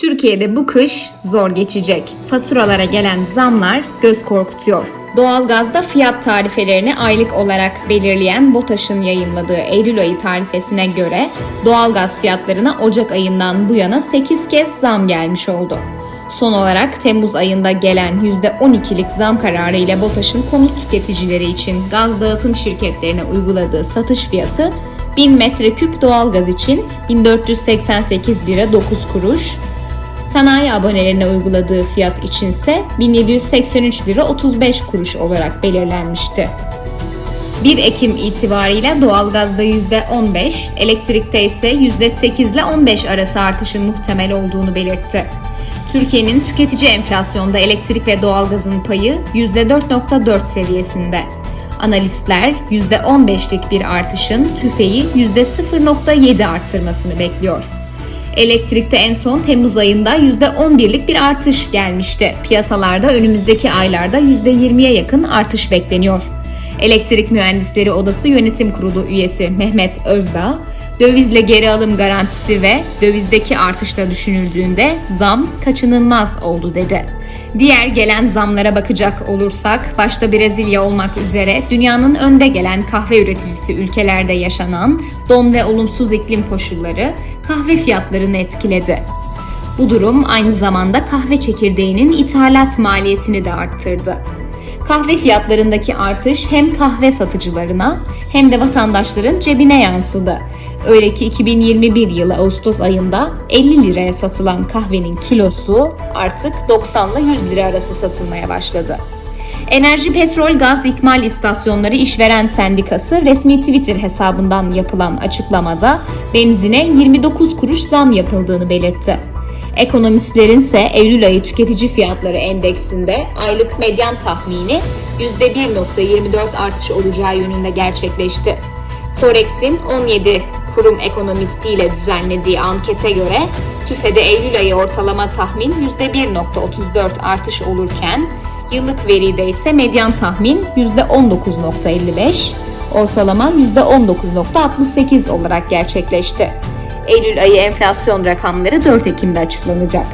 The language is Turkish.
Türkiye'de bu kış zor geçecek. Faturalara gelen zamlar göz korkutuyor. Doğalgazda fiyat tarifelerini aylık olarak belirleyen BOTAŞ'ın yayımladığı Eylül ayı tarifesine göre doğalgaz fiyatlarına Ocak ayından bu yana 8 kez zam gelmiş oldu. Son olarak Temmuz ayında gelen %12'lik zam kararı ile BOTAŞ'ın konut tüketicileri için gaz dağıtım şirketlerine uyguladığı satış fiyatı 1000 metreküp doğalgaz için 1488 lira 9 kuruş, sanayi abonelerine uyguladığı fiyat içinse 1783 lira 35 kuruş olarak belirlenmişti. 1 Ekim itibariyle doğalgazda %15, elektrikte ise %8 ile 15 arası artışın muhtemel olduğunu belirtti. Türkiye'nin tüketici enflasyonda elektrik ve doğalgazın payı %4.4 seviyesinde. Analistler %15'lik bir artışın tüfeği %0.7 arttırmasını bekliyor. Elektrikte en son Temmuz ayında %11'lik bir artış gelmişti. Piyasalarda önümüzdeki aylarda %20'ye yakın artış bekleniyor. Elektrik Mühendisleri Odası Yönetim Kurulu üyesi Mehmet Özdağ, dövizle geri alım garantisi ve dövizdeki artışla düşünüldüğünde zam kaçınılmaz oldu dedi. Diğer gelen zamlara bakacak olursak başta Brezilya olmak üzere dünyanın önde gelen kahve üreticisi ülkelerde yaşanan don ve olumsuz iklim koşulları kahve fiyatlarını etkiledi. Bu durum aynı zamanda kahve çekirdeğinin ithalat maliyetini de arttırdı. Kahve fiyatlarındaki artış hem kahve satıcılarına hem de vatandaşların cebine yansıdı. Öyle ki 2021 yılı Ağustos ayında 50 liraya satılan kahvenin kilosu artık 90 ile 100 lira arası satılmaya başladı. Enerji Petrol Gaz İkmal İstasyonları İşveren Sendikası resmi Twitter hesabından yapılan açıklamada benzine 29 kuruş zam yapıldığını belirtti. Ekonomistlerin ise Eylül ayı tüketici fiyatları endeksinde aylık medyan tahmini %1.24 artış olacağı yönünde gerçekleşti. Forex'in 17 kurum ekonomistiyle düzenlediği ankete göre TÜFE'de Eylül ayı ortalama tahmin %1.34 artış olurken yıllık veride ise medyan tahmin %19.55, ortalama %19.68 olarak gerçekleşti. Eylül ayı enflasyon rakamları 4 Ekim'de açıklanacak.